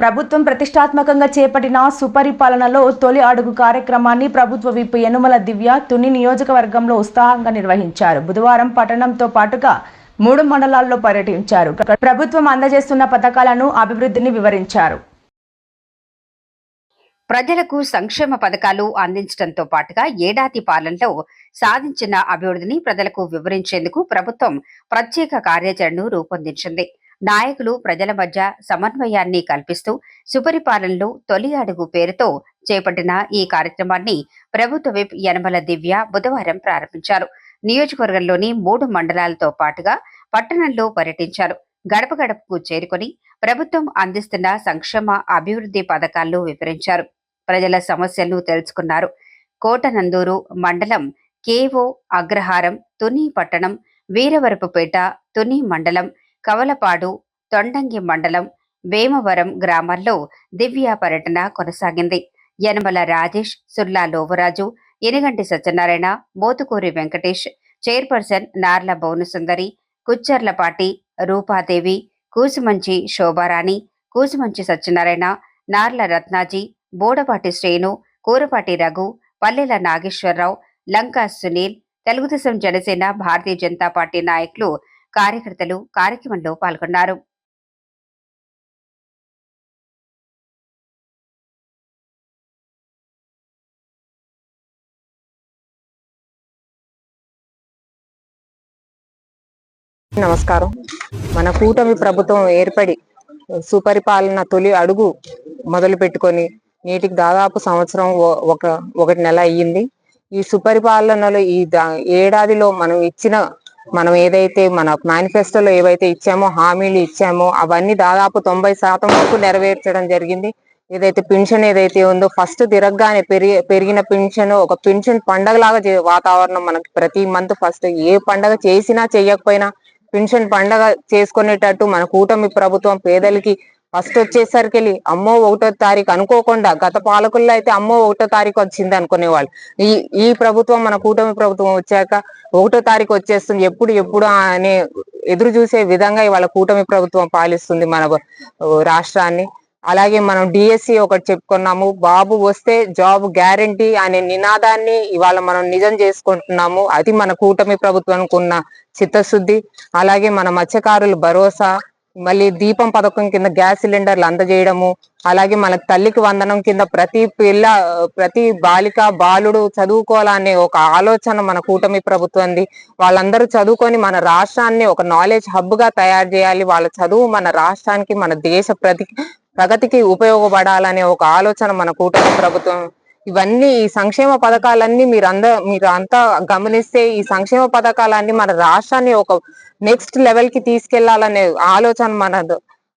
ప్రభుత్వం ప్రతిష్టాత్మకంగా చేపట్టిన సుపరిపాలనలో తొలి అడుగు కార్యక్రమాన్ని ప్రభుత్వ విప్ యనుమల దివ్య తుని నియోజకవర్గంలో ఉత్సాహంగా నిర్వహించారు. బుధవారం పట్టణంతో పాటుగా మూడు మండలాల్లో పర్యటించారు. ప్రభుత్వం అందజేస్తున్న పథకాలను అభివృద్ధిని వివరించారు. ప్రజలకు సంక్షేమ పథకాలు అందించడంతో పాటుగా ఏడాది పాలనలో సాధించిన అభివృద్ధిని ప్రజలకు వివరించేందుకు ప్రభుత్వం ప్రత్యేక కార్యాచరణను రూపొందించింది. నాయకులు ప్రజల మధ్య సమన్వయాన్ని కల్పిస్తూ సుపరిపాలనలో తొలి అడుగు పేరుతో చేపట్టిన ఈ కార్యక్రమాన్ని ప్రభుత్వ విప్ యనమల దివ్య బుధవారం ప్రారంభించారు. నియోజకవర్గంలోని మూడు మండలాలతో పాటుగా పట్టణంలో పర్యటించారు. గడప గడపకు చేరుకొని ప్రభుత్వం అందిస్తున్న సంక్షేమ అభివృద్ధి పథకాలను వివరించారు. ప్రజల సమస్యలను తెలుసుకున్నారు. కోటనందూరు మండలం కేవో అగ్రహారం తుని పట్టణం వీరవరపుపేట తుని మండలం కవలపాడు తొండంగి మండలం వేమవరం గ్రామాల్లో దివ్య పర్యటన కొనసాగింది. యనమల రాజేష్ సుల్లా లోవరాజు ఎనిగంటి సత్యనారాయణ మోతుకూరి వెంకటేష్ చైర్పర్సన్ నార్ల భువనసుందరి కుచ్చర్లపాటి రూపాదేవి కూసుమంచి శోభారాణి కూసుమంచి సత్యనారాయణ నార్ల రత్నాజీ బోడపాటి శ్రేణు కూరపాటి రఘు పల్లెల నాగేశ్వరరావు లంకా సునీల్ తెలుగుదేశం జనసేన భారతీయ జనతా పార్టీ నాయకులు కార్యకర్తలు కార్యక్రమంలో పాల్గొన్నారు. నమస్కారం. మన కూటమి ప్రభుత్వం ఏర్పడి సుపరిపాలన తొలి అడుగు మొదలు పెట్టుకొని నేటికి దాదాపు సంవత్సరం ఒక ఒకటి నెల అయ్యింది. ఈ సుపరిపాలనలో ఈ ఏడాదిలో మనం ఇచ్చిన మనం ఏదైతే మన మేనిఫెస్టోలో ఏవైతే ఇచ్చామో హామీలు ఇచ్చామో అవన్నీ దాదాపు తొంభై శాతం వరకు నెరవేర్చడం జరిగింది. ఏదైతే పెన్షన్ ఏదైతే ఉందో ఫస్ట్ తిరగగానే పెరిగి పెరిగిన పెన్షన్ ఒక పెన్షన్ పండగలాగా చే- వాతావరణం మనకి ప్రతి మంత్ ఫస్ట్ ఏ పండగ చేసినా చేయకపోయినా పెన్షన్ పండగ చేసుకునేటట్టు మన కూటమి ప్రభుత్వం పేదలకి ఫస్ట్ వచ్చేసరికి వెళ్ళి అమ్మో ఒకటో తారీఖు అనుకోకుండా గత పాలకుల్లో అయితే అమ్మో ఒకటో తారీఖు వచ్చింది అనుకునేవాళ్ళు. ఈ ఈ ప్రభుత్వం మన కూటమి ప్రభుత్వం వచ్చాక ఒకటో తారీఖు వచ్చేస్తుంది. ఎప్పుడు ఎప్పుడు అనే ఎదురు చూసే విధంగా ఇవాళ కూటమి ప్రభుత్వం పాలిస్తుంది మన రాష్ట్రాన్ని. అలాగే మనం డిఎస్సి ఒకటి చెప్పుకున్నాము. బాబు వస్తే జాబ్ గ్యారంటీ అనే నినాదాన్ని ఇవాళ మనం నిజం చేసుకుంటున్నాము. అది మన కూటమి ప్రభుత్వానికి ఉన్న చిత్తశుద్ధి. అలాగే మన మత్స్యకారులు భరోసా మళ్ళీ దీపం పథకం కింద గ్యాస్ సిలిండర్లు అందజేయడము అలాగే మన తల్లికి వందనం కింద ప్రతి పిల్ల ప్రతి బాలిక బాలుడు చదువుకోవాలనే ఒక ఆలోచన మన కూటమి ప్రభుత్వంది. వాళ్ళందరూ చదువుకొని మన రాష్ట్రాన్ని ఒక నాలెడ్జ్ హబ్గా తయారు చేయాలి. వాళ్ళ చదువు మన రాష్ట్రానికి మన దేశ ప్రతి ప్రగతికి ఉపయోగపడాలనే ఒక ఆలోచన మన కూటమి ప్రభుత్వం ఇవన్నీ ఈ సంక్షేమ పథకాలన్నీ మీరు అంద మీరు అంతా గమనిస్తే ఈ సంక్షేమ పథకాలన్నీ మన రాష్ట్రాన్ని ఒక నెక్స్ట్ లెవెల్కి తీసుకెళ్ళాలనే ఆలోచన మన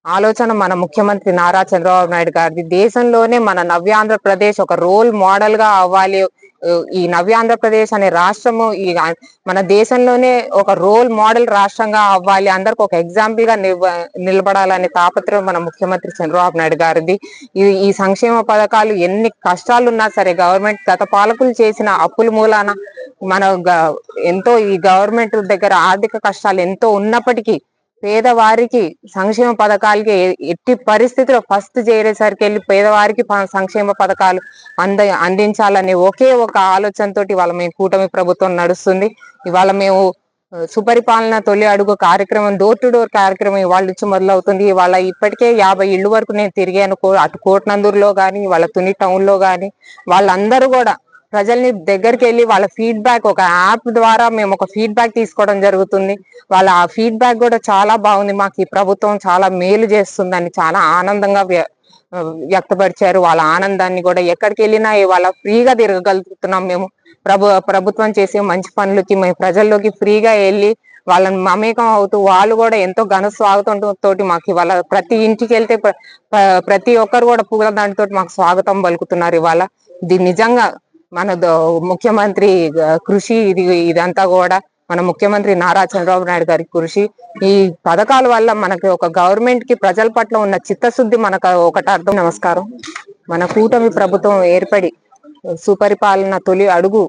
ఆలోచన మన ముఖ్యమంత్రి నారా చంద్రబాబు నాయుడు గారిది. దేశంలోనే మన నవ్యాంధ్రప్రదేశ్ ఒక రోల్ మోడల్గా అవ్వాలి. ఈ నవ్య ఆంధ్రప్రదేశ్ అనే రాష్ట్రము ఈ మన దేశంలోనే ఒక రోల్ మోడల్ రాష్ట్రంగా అవ్వాలి అందరికి ఒక ఎగ్జాంపుల్గా నిలబడాలనే తాపత్రయం మన ముఖ్యమంత్రి చంద్రబాబు నాయుడు గారిది. ఈ సంక్షేమ పథకాలు ఎన్ని కష్టాలున్నా సరే గవర్నమెంట్ గత పాలకులు చేసిన అప్పుల మూలాన మన గ- ఎంతో ఈ గవర్నమెంట్ దగ్గర ఆర్థిక కష్టాలు ఎంతో ఉన్నప్పటికీ పేదవారికి సంక్షేమ పథకాలకి ఎట్టి పరిస్థితిలో ఫస్ట్ చేరేసరికి వెళ్ళి పేదవారికి సంక్షేమ పథకాలు అంద అందించాలనే ఒకే ఒక ఆలోచనతోటి ఇవాళ మేము కూటమి ప్రభుత్వం నడుస్తుంది. ఇవాళ మేము సుపరిపాలన తొలి అడుగు కార్యక్రమం డోర్ టు డోర్ కార్యక్రమం ఇవాళ నుంచి మొదలవుతుంది. ఇవాళ ఇప్పటికే యాభై ఇళ్ళు వరకు నేను తిరిగాను. కో- అటు కోటనందూరులో కానీ వాళ్ళ తుని టౌన్లో వాళ్ళందరూ కూడా ప్రజల్ని దగ్గరికి వెళ్ళి వాళ్ళ ఫీడ్బ్యాక్ ఒక యాప్ ద్వారా మేము ఒక ఫీడ్బ్యాక్ తీసుకోవడం జరుగుతుంది. వాళ్ళ ఆ ఫీడ్బ్యాక్ కూడా చాలా బాగుంది. మాకు ఈ ప్రభుత్వం చాలా మేలు చేస్తుందని చాలా ఆనందంగా వ్య- వ్యక్తపరిచారు. వాళ్ళ ఆనందాన్ని కూడా ఎక్కడికి వెళ్ళినా ఇవాళ ఫ్రీగా తిరగగలుగుతున్నాం మేము. ప్రభు ప్రభుత్వం చేసే మంచి పనులకి మేము ప్రజల్లోకి ఫ్రీగా వెళ్ళి వాళ్ళని మమేకం అవుతూ వాళ్ళు కూడా ఎంతో ఘన స్వాగతం తోటి మాకు ఇవాళ ప్రతి ఇంటికి వెళ్తే ప్ర- ప్రతి ఒక్కరు కూడా పూల దానితోటి మాకు స్వాగతం పలుకుతున్నారు ఇవాళ. ఇది నిజంగా మన ముఖ్యమంత్రి కృషి ఇది ఇదంతా కూడా మన ముఖ్యమంత్రి నారా చంద్రబాబు నాయుడు గారి కృషి. ఈ పథకాల వల్ల మనకి ఒక గవర్నమెంట్కి ప్రజల పట్ల ఉన్న చిత్తశుద్ధి మనకు ఒకటి అర్థం. నమస్కారం. మన కూటమి ప్రభుత్వం ఏర్పడి సుపరిపాలన తొలి అడుగు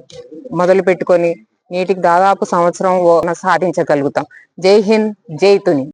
మొదలు పెట్టుకొని నేటికి దాదాపు సంవత్సరం సాధించగలుగుతాం. జై హింద్ జై తుని.